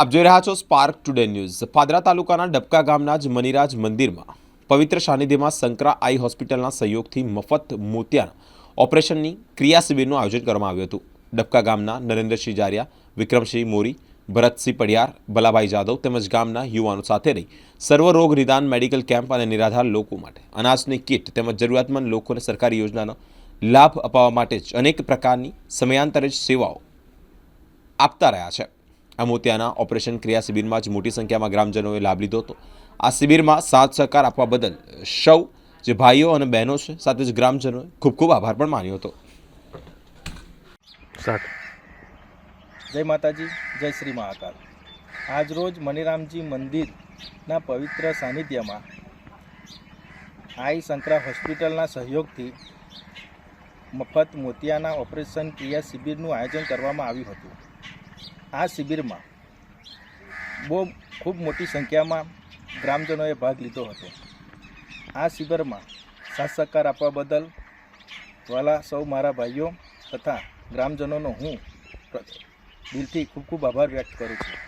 આપ જોઈ રહ્યા છો સ્પાર્ક ટુડે ન્યૂઝ પાદરા તાલુકાના ડબકા ગામના જ મનિરાજ મંદિરમાં પવિત્ર સાનિધ્યમાં સંકરા આઈ હોસ્પિટલના સહયોગથી મફત મોતિયાના ઓપરેશનની ક્રિયા શિબિરનું આયોજન કરવામાં આવ્યું હતું. ડબકા ગામના નરેન્દ્રસિંહ જારિયા, વિક્રમસિંહ મોરી, ભરતસિંહ પડિયાર ભલાભાઈ જાદવ તેમજ ગામના યુવાનો સાથે રહી સર્વરોગ નિદાન મેડિકલ કેમ્પ અને નિરાધાર લોકો માટે અનાજની કીટ તેમજ જરૂરિયાતમંદ લોકોને સરકારી યોજનાનો લાભ અપાવવા માટે જ અનેક પ્રકારની સમયાંતરે જ સેવાઓ આપતા રહ્યા છે. આ મોતિયાના ઓપરેશન ક્રિયા શિબિરમાં જ મોટી સંખ્યામાં ગ્રામજનોએ લાભ લીધો હતો. આ શિબિરમાં સાથ સહકાર આપવા બદલ સૌ જે ભાઈઓ અને બહેનો છે સાથે જ ગ્રામજનોએ ખૂબ ખૂબ આભાર પણ માન્યો હતો. જય માતાજી જય શ્રી મહાકાલ. આજરોજ મણિરામજી મંદિરના પવિત્ર સાનિધ્યમાં આઈ શંકરા હોસ્પિટલના સહયોગથી મફત મોતિયાના ઓપરેશન ક્રિયા શિબિરનું આયોજન કરવામાં આવ્યું હતું. આ શિબિરમાં બહુ ખૂબ મોટી સંખ્યામાં ગ્રામજનોએ ભાગ લીધો હતો. આ શિબિરમાં સાથ સહકાર આપવા બદલ વાલા સૌ મારા ભાઈઓ તથા ગ્રામજનોનો હું દિલથી ખૂબ ખૂબ આભાર વ્યક્ત કરું છું.